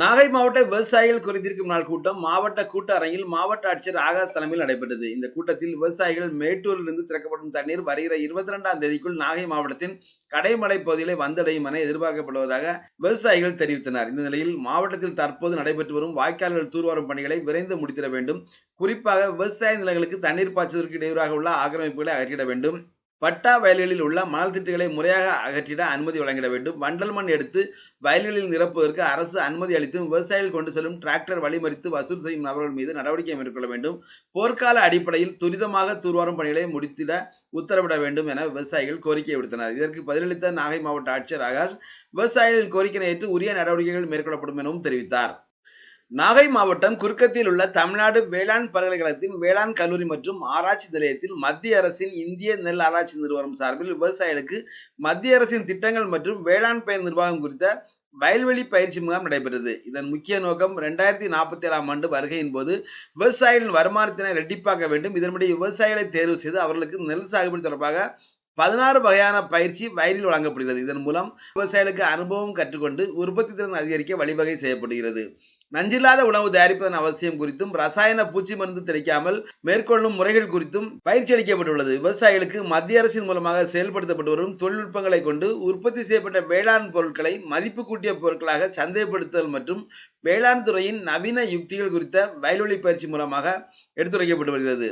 நாகை மாவட்ட விவசாயிகள் குறைதீர்க்கும் நாள் கூட்டம். மாவட்ட கூட்ட அரங்கில் மாவட்ட ஆட்சியர் ஆகாஷ் தலைமையில் நடைபெற்றது. இந்த கூட்டத்தில் விவசாயிகள் மேட்டூரிலிருந்து திறக்கப்படும் தண்ணீர் வருகிற இருபத்தி ரெண்டாம் தேதிக்குள் நாகை மாவட்டத்தின் கடைமடை பகுதிகளை வந்தடையும் என எதிர்பார்க்கப்படுவதாக விவசாயிகள் தெரிவித்தனர். இந்த நிலையில் மாவட்டத்தில் தற்போது நடைபெற்று வரும் வாய்க்கால்கள் தூர்வாரும் பணிகளை விரைந்து முடித்திட வேண்டும். குறிப்பாக விவசாய நிலங்களுக்கு தண்ணீர் பாய்ச்சுவதற்கு இடையூறாக உள்ள ஆக்கிரமிப்புகளை அகற்றிட வேண்டும். பட்டா வயல்களில் உள்ள மணல் திட்டுகளை முறையாக அகற்றிட அனுமதி வழங்கிட வேண்டும். வண்டல் மண் எடுத்து வயல்களில் நிரப்புவதற்கு அரசு அனுமதி அளித்தும் விவசாயிகள் கொண்டு செல்லும் டிராக்டர் வழிமறித்து வசூல் செய்யும் நபர்கள் மீது நடவடிக்கை மேற்கொள்ள வேண்டும். போர்க்கால அடிப்படையில் துரிதமாக தூர்வாரும் பணிகளை முடித்திட உத்தரவிட வேண்டும் என விவசாயிகள் கோரிக்கை விடுத்தனர். இதற்கு பதிலளித்த நாகை மாவட்ட ஆட்சியர் ஆகாஷ் விவசாயிகளின் கோரிக்கையை ஏற்று உரிய நடவடிக்கைகள் மேற்கொள்ளப்படும் எனவும் தெரிவித்தார். நாகை மாவட்டம் குறுக்கத்தில் உள்ள தமிழ்நாடு வேளாண் பல்கலைக்கழகத்தின் வேளாண் கல்லூரி மற்றும் ஆராய்ச்சி நிலையத்தில் மத்திய அரசின் இந்திய நெல் ஆராய்ச்சி நிறுவனம் சார்பில் விவசாயிகளுக்கு மத்திய அரசின் திட்டங்கள் மற்றும் வேளாண் பயிர் நிர்வாகம் குறித்த வயல்வெளி பயிற்சி முகாம் நடைபெற்றது. இதன் முக்கிய நோக்கம் ரெண்டாயிரத்தி நாற்பத்தி ஏழாம் ஆண்டு வருகையின் போது விவசாயிகளின் வருமானத்தினை ரெட்டிப்பாக்க வேண்டும். இதன்படி விவசாயிகளை தேர்வு செய்து அவர்களுக்கு நெல் சாகுபடி தொடர்பாக பதினாறு வகையான பயிற்சி வயலில் வழங்கப்படுகிறது. இதன் மூலம் விவசாயிகளுக்கு அனுபவம் கற்றுக்கொண்டு உற்பத்தி திறன் அதிகரிக்க வழிவகை செய்யப்படுகிறது. நஞ்சில்லாத உணவு தயாரிப்பதன் அவசியம் குறித்தும் ரசாயன பூச்சி மருந்து தெளிக்காமல் மேற்கொள்ளும் முறைகள் குறித்தும் பயிற்சி அளிக்கப்பட்டுள்ளது. விவசாயிகளுக்கு மத்திய அரசின் மூலமாக செயல்படுத்தப்பட்டு வரும் தொழில்நுட்பங்களை கொண்டு உற்பத்தி செய்யப்பட்ட வேளாண் பொருட்களை மதிப்பு கூட்டிய பொருட்களாக சந்தைப்படுத்துதல் மற்றும் வேளாண் துறையின் நவீன யுக்திகள் குறித்த வயல்வெளி பயிற்சி மூலமாக எடுத்துரைக்கப்பட்டு வருகிறது.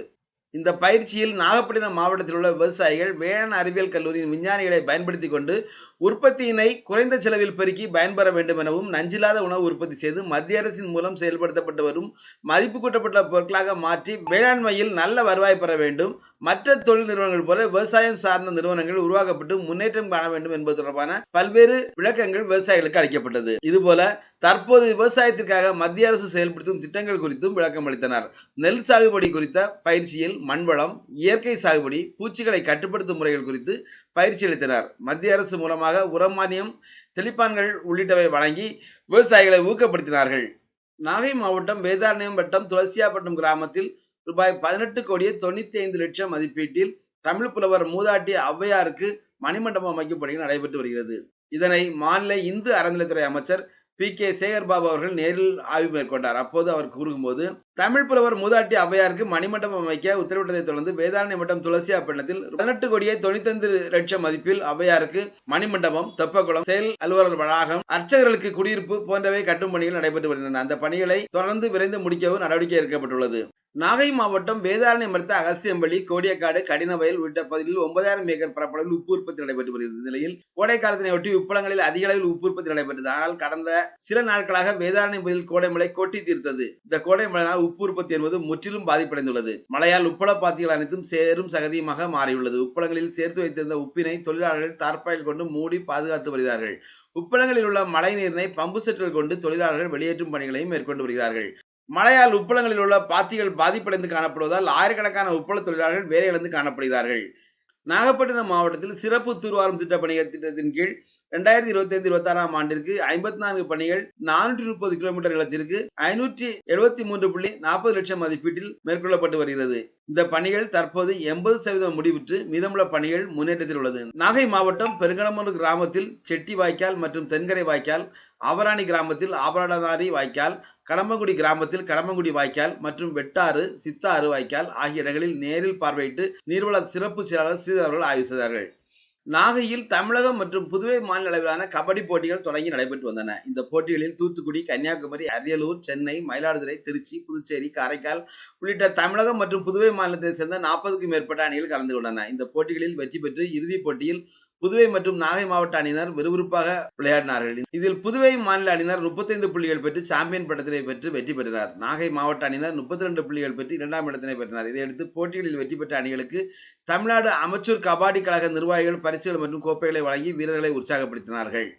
இந்த பயிற்சியில் நாகப்பட்டினம் மாவட்டத்தில் உள்ள விவசாயிகள் வேளாண் அறிவியல் கல்லூரியின் விஞ்ஞானிகளை பயன்படுத்தி கொண்டு உற்பத்தியினை குறைந்த செலவில் பெருக்கி பயன்பெற வேண்டும் எனவும் நஞ்சில்லாத உணவு உற்பத்தி செய்து மத்திய அரசின் மூலம் செயல்படுத்தப்பட்டு வரும் மதிப்பு கூட்டப்பட்ட பொருட்களாக மாற்றி வேளாண்மையில் நல்ல வருவாய் பெற வேண்டும். மற்ற தொழில் நிறுவனங்கள் போல விவசாயம் சார்ந்த நிறுவனங்கள் உருவாக்கப்பட்டு முன்னேற்றம் காண வேண்டும் என்பது தொடர்பான பல்வேறு விளக்கங்கள் விவசாயிகளுக்கு அளிக்கப்பட்டது. இதுபோல தற்போது விவசாயத்திற்காக மத்திய அரசு செயல்படுத்தும் திட்டங்கள் குறித்தும் விளக்கம் அளித்தனர். நெல் சாகுபடி குறித்த பயிற்சியில் மண்வளம் இயற்கை சாகுபடி பூச்சிகளை கட்டுப்படுத்தும் முறைகள் குறித்து பயிற்சி அளித்தனர். மத்திய அரசு மூலமாக உரம் மானியம் தெளிப்பான்கள் உள்ளிட்டவை வழங்கி விவசாயிகளை ஊக்கப்படுத்தினார்கள். நாகை மாவட்டம் வேதாரண்யம் வட்டம் துளசியாப்பட்டம் கிராமத்தில் ரூபாய் பதினெட்டு கோடியே தொண்ணூத்தி ஐந்து லட்சம் மதிப்பீட்டில் தமிழ் புலவர் மூதாட்டி ஔவையாருக்கு மணிமண்டபம் அமைக்கும் பணிகள் நடைபெற்று வருகிறது. இதனை மாநில இந்து அறநிலைத்துறை அமைச்சர் பி. கே. சேகர்பாபு அவர்கள் நேரில் ஆய்வு மேற்கொண்டார். அப்போது அவர் கூறும்போது தமிழ் புலவர் மூதாட்டி ஔவையாருக்கு மணிமண்டபம் அமைக்க உத்தரவிட்டதை தொடர்ந்து வேதாரண்யம் துளசி துளசியாப்பட்டினத்தில் பதினெட்டு கோடியே தொண்ணூத்தி லட்சம் மதிப்பில் ஔவையாருக்கு மணிமண்டபம் தெப்பக்குளம் செயல் அலுவலர் வளாகம் அர்ச்சகர்களுக்கு குடியிருப்பு போன்றவை கட்டும் பணிகள் நடைபெற்று வருகின்றன. அந்த பணிகளை தொடர்ந்து விரைந்து முடிக்கவும் நடவடிக்கை எடுக்கப்பட்டுள்ளது. நாகை மாவட்டம் வேதாரண்யம் அடுத்த அகஸ்தியம்பள்ளி கோடியக்காடு கடினவயல் உள்ளிட்ட பகுதியில் ஒன்பதாயிரம் ஏக்கர் பரப்பளவில் உப்பு உற்பத்தி நடைபெற்று வருகிறது. நிலையில் கோடை காலத்தினை ஒட்டி உப்பளங்களில் அதிக அளவில் உப்பு உற்பத்தி நடைபெற்றது. ஆனால் கடந்த சில நாட்களாக வேதாரண்யம் பகுதியில் கோடை மழை கொட்டி தீர்த்தது. இந்த கோடை மழையினால் உப்பு உற்பத்தி என்பது முற்றிலும் பாதிப்படைந்துள்ளது. மழையால் உப்பள பாத்திகள் அனைத்தும் சேரும் சகதியுமாக மாறியுள்ளது. உப்பளங்களில் சேர்த்து வைத்திருந்த உப்பினை தொழிலாளர்கள் தார்பாயில் கொண்டு மூடி பாதுகாத்து வருகிறார்கள். உப்பளங்களில் உள்ள மழை நீரினை பம்பு செட்டுகள் கொண்டு தொழிலாளர்கள் வெளியேற்றும் பணிகளையும் மேற்கொண்டு வருகிறார்கள். மழையால் உப்பளங்களில் உள்ள பாத்திகள் பாதிப்படைந்து காணப்படுவதால் ஆயிரக்கணக்கான உப்பள தொழிலாளர்கள் வேலை இழந்து காணப்படுகிறார்கள். நாகப்பட்டினம் மாவட்டத்தில் சிறப்பு தூர்வாரும் திட்ட பணிகள் திட்டத்தின் கீழ் ரெண்டாயிரத்தி இருபத்தி ஐந்து இருபத்தி ஆறாம் ஆண்டிற்கு ஐம்பத்தி நான்கு பணிகள் நானூற்றி முப்பது கிலோமீட்டர் நிலத்திற்கு ஐநூற்றி எழுபத்தி மூன்று புள்ளி நாற்பது லட்சம் மதிப்பீட்டில் மேற்கொள்ளப்பட்டு வருகிறது. இந்த பணிகள் தற்போது எண்பது சதவீதம் முடிவுற்று மீதமுள்ள பணிகள் முன்னேற்றத்தில் உள்ளது. நாகை மாவட்டம் பெருங்கடமூர் கிராமத்தில் செட்டி வாய்க்கால் மற்றும் தென்கரை வாய்க்கால் ஆவராணி கிராமத்தில் ஆபரணாரி வாய்க்கால் கடம்பங்குடி கிராமத்தில் கடம்பங்குடி வாய்க்கால் மற்றும் வெட்டாறு சித்தாறு வாய்க்கால் ஆகிய இடங்களில் நேரில் பார்வையிட்டு நீர்வள சிறப்பு செயலாளர் ஸ்ரீதர் அவர்கள் ஆய்வு செய்தார்கள். நாகையில் தமிழகம் மற்றும் புதுவை மாநில அளவிலான கபடி போட்டிகள் தொடங்கி நடைபெற்று வந்தன. இந்த போட்டிகளில் தூத்துக்குடி கன்னியாகுமரி அரியலூர் சென்னை மயிலாடுதுறை திருச்சி புதுச்சேரி காரைக்கால் உள்ளிட்ட தமிழகம் மற்றும் புதுவை மாநிலத்தை சேர்ந்த நாற்பதுக்கும் மேற்பட்ட அணிகள் கலந்து கொண்டன. இந்த போட்டிகளில் வெற்றி பெற்று இறுதிப் போட்டியில் புதுவை மற்றும் நாகை மாவட்ட அணியினர் விறுவிறுப்பாக விளையாடினார்கள். இதில் புதுவை மாநில அணியினர் முப்பத்தைந்து புள்ளிகள் பெற்று சாம்பியன் பட்டத்தினை பெற்று வெற்றி பெற்றனர். நாகை மாவட்ட அணியினர் முப்பத்தி ரெண்டு புள்ளிகள் பெற்று இரண்டாம் இடத்தினை பெற்றனர். இதையடுத்து போட்டிகளில் வெற்றி பெற்ற அணிகளுக்கு தமிழ்நாடு அமைச்சூர் கபாடி கழக நிர்வாகிகள் பரிசுகள் மற்றும் கோப்பைகளை வழங்கி வீரர்களை உற்சாகப்படுத்தினார்கள்.